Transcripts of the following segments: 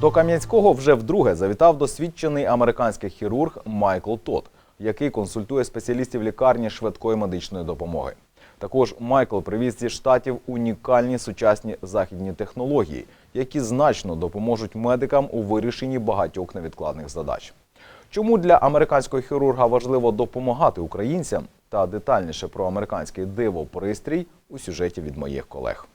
До Кам'янського вже вдруге завітав досвідчений американський хірург Майкл Тот, який консультує спеціалістів лікарні швидкої медичної допомоги. Також Майкл привіз зі штатів унікальні сучасні західні технології, які значно допоможуть медикам у вирішенні багатьох невідкладних задач. Чому для американського хірурга важливо допомагати українцям та детальніше про американський диво пристрій у сюжеті від моїх колег.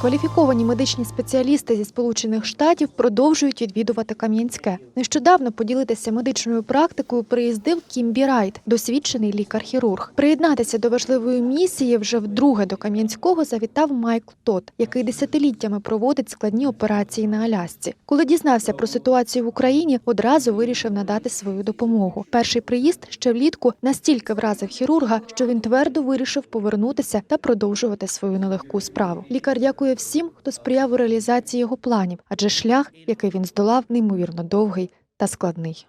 Кваліфіковані медичні спеціалісти зі Сполучених Штатів продовжують відвідувати Кам'янське. Нещодавно поділитися медичною практикою приїздив Кімбі Райт, досвідчений лікар-хірург. Приєднатися до важливої місії вже вдруге до Кам'янського завітав Майкл Тот, який десятиліттями проводить складні операції на Алясці. Коли дізнався про ситуацію в Україні, одразу вирішив надати свою допомогу. Перший приїзд ще влітку настільки вразив хірурга, що він твердо вирішив повернутися та продовжувати свою нелегку справу. Лікар дякує всім, хто сприяв у реалізації його планів, адже шлях, який він здолав, неймовірно довгий та складний.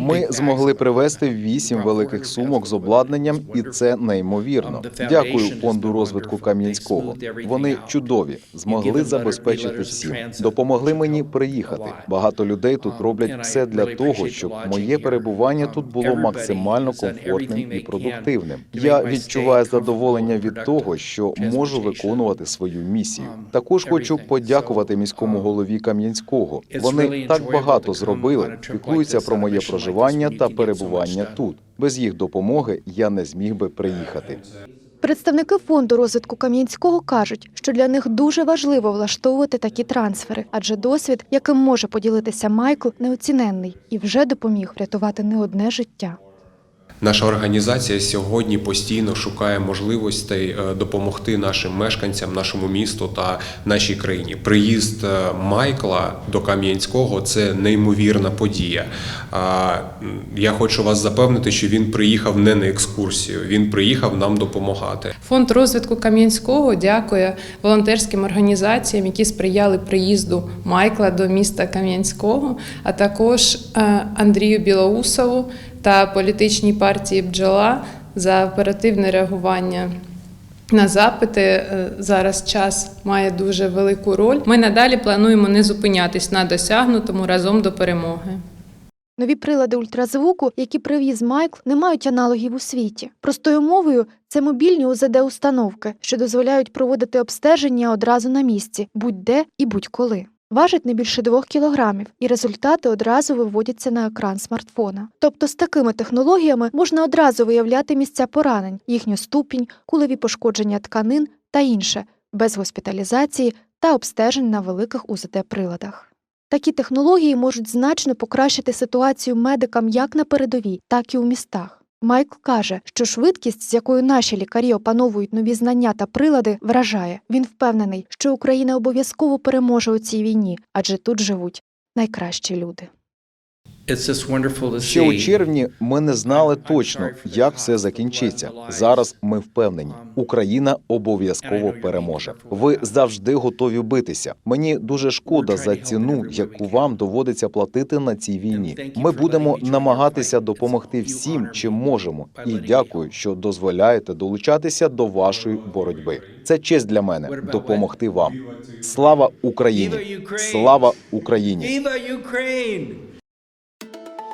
Ми змогли привезти вісім великих сумок з обладнанням, і це неймовірно. Дякую фонду розвитку Кам'янського. Вони чудові, змогли забезпечити всім. Допомогли мені приїхати. Багато людей тут роблять все для того, щоб моє перебування тут було максимально комфортним і продуктивним. Я відчуваю задоволення від того, що можу виконувати свою місію. Також хочу подякувати міському голові Кам'янського. Вони так багато зробили, піклуються про моє проживання та перебування тут. Без їх допомоги я не зміг би приїхати. Представники фонду розвитку Кам'янського кажуть, що для них дуже важливо влаштовувати такі трансфери, адже досвід, яким може поділитися Майкл, неоціненний і вже допоміг врятувати не одне життя. Наша організація сьогодні постійно шукає можливостей е, допомогти нашим мешканцям, нашому місту та нашій країні. Приїзд е, Майкла до Кам'янського це неймовірна подія. Я хочу вас запевнити, що він приїхав не на екскурсію, він приїхав нам допомагати. Фонд розвитку Кам'янського дякує волонтерським організаціям, які сприяли приїзду Майкла до міста Кам'янського, а також е, Андрію Білоусову та політичній партії Бджола за оперативне реагування. На запити Е, зараз час має дуже велику роль. Ми надалі плануємо не зупинятись на досягнутому разом до перемоги. Нові прилади ультразвуку, які привіз Майкл, не мають аналогів у світі. Простою мовою це мобільні УЗД-установки, що дозволяють проводити обстеження одразу на місці, будь-де і будь-коли. Важить не більше двох кілограмів, і результати одразу виводяться на екран смартфона. Тобто з такими технологіями можна одразу виявляти місця поранень, їхню ступінь, кулеві пошкодження тканин та інше, без госпіталізації та обстежень на великих УЗД-приладах. Такі технології можуть значно покращити ситуацію медикам як на передовій, так і у містах. Майкл каже, що швидкість, з якою наші лікарі опановують нові знання та прилади, вражає. Він впевнений, що Україна обов'язково переможе у цій війні, адже тут живуть найкращі люди. Ще у червні ми не знали точно, як все закінчиться. Зараз ми впевнені, Україна обов'язково переможе. Ви завжди готові битися. Мені дуже шкода за ціну, яку вам доводиться платити на цій війні. Ми будемо намагатися допомогти всім, чим можемо. І дякую, що дозволяєте долучатися до вашої боротьби. Це честь для мене допомогти вам. Слава Україні! Слава Україні!